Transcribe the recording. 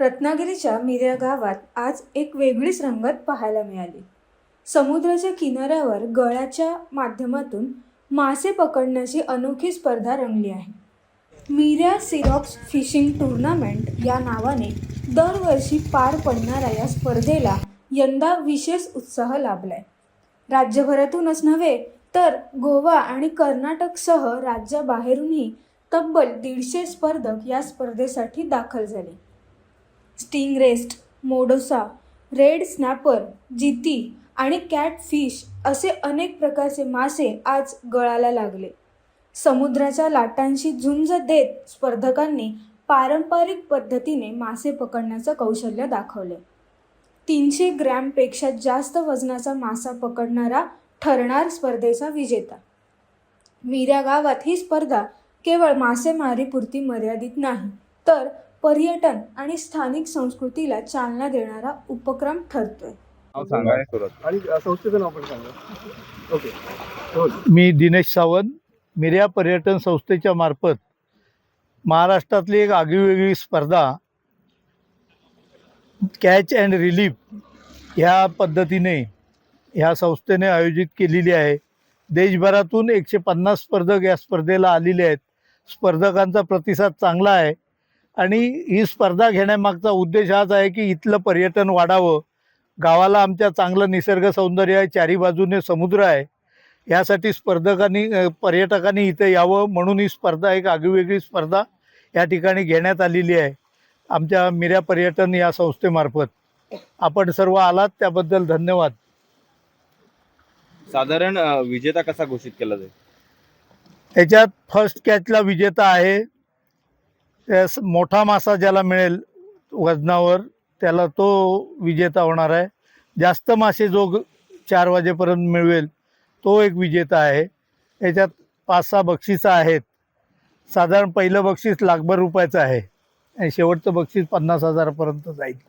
रत्नागिरीच्या मिऱ्या गावात आज एक वेगळीच रंगत पाहायला मिळाली. समुद्राच्या किनाऱ्यावर गळ्याच्या माध्यमातून मासे पकडण्याची अनोखी स्पर्धा रंगली आहे. मिऱ्या सिरॉक्स फिशिंग टुर्नामेंट या नावाने दरवर्षी पार पडणाऱ्या या स्पर्धेला यंदा विशेष उत्साह लाभलाय. राज्यभरातूनच नव्हे तर गोवा आणि कर्नाटकसह राज्याबाहेरूनही तब्बल दीडशे स्पर्धक या स्पर्धेसाठी दाखल झाले. स्टिंग रेस्ट मोडोसा रेड स्नॅपर जिती आणि कॅट फिश असे अनेक प्रकारचे मासे आज गळाला लागले. समुद्राच्या लाटांशी झुंज देत स्पर्धकांनी पारंपरिक पद्धतीने मासे पकडण्याचं कौशल्य दाखवले. तीनशे ग्रॅमपेक्षा जास्त वजनाचा मासा पकडणारा ठरणार स्पर्धेचा विजेता. मिऱ्या गावात ही स्पर्धा केवळ मासेमारीपुरती मर्यादित नाही तर पर्यटन आणि स्थानिक संस्कृतीला चालना देणारा उपक्रम ठरतोय. नाव सांगा. सुरत. आणि संस्थेचं नाव पण सांगा. ओके. बोल मी दिनेश सावंत मिर्या पर्यटन संस्थेच्या मार्फत महाराष्ट्रातली एक आगळीवेगळी स्पर्धा कॅच अँड रिलीफ ह्या पद्धतीने ह्या संस्थेने आयोजित केलेली आहे. देशभरातून एकशे पन्नास स्पर्धक या स्पर्धेला आलेले आहेत. स्पर्धकांचा प्रतिसाद चांगला आहे. आणि ही स्पर्धा घेण्यामागचा उद्देश हाच आहे की इथलं पर्यटन वाढावं. गावाला आमच्या चांगलं निसर्ग सौंदर्य आहे चारी बाजूने समुद्र आहे. यासाठी स्पर्धकांनी पर्यटकांनी इथे यावं म्हणून ही स्पर्धा एक आगळीवेगळी स्पर्धा या ठिकाणी घेण्यात आलेली आहे. आमच्या मिऱ्या पर्यटन या संस्थेमार्फत. आपण सर्व आलात त्याबद्दल धन्यवाद. साधारण विजेता कसा घोषित केला जाईल? याच्यात फर्स्ट कॅचला विजेता आहे. मोठा मासा ज्याला मिळेल वजनावर त्याला तो विजेता होणार आहे. जास्त मासे जो चार वाजेपर्यंत मिळवेल तो एक विजेता आहे. याच्यात पाच सहा बक्षिसं आहेत. साधारण पहिलं बक्षीस लाखभर रुपयाचं आहे. आणि शेवटचं बक्षीस पन्नास हजारापर्यंत जाईल.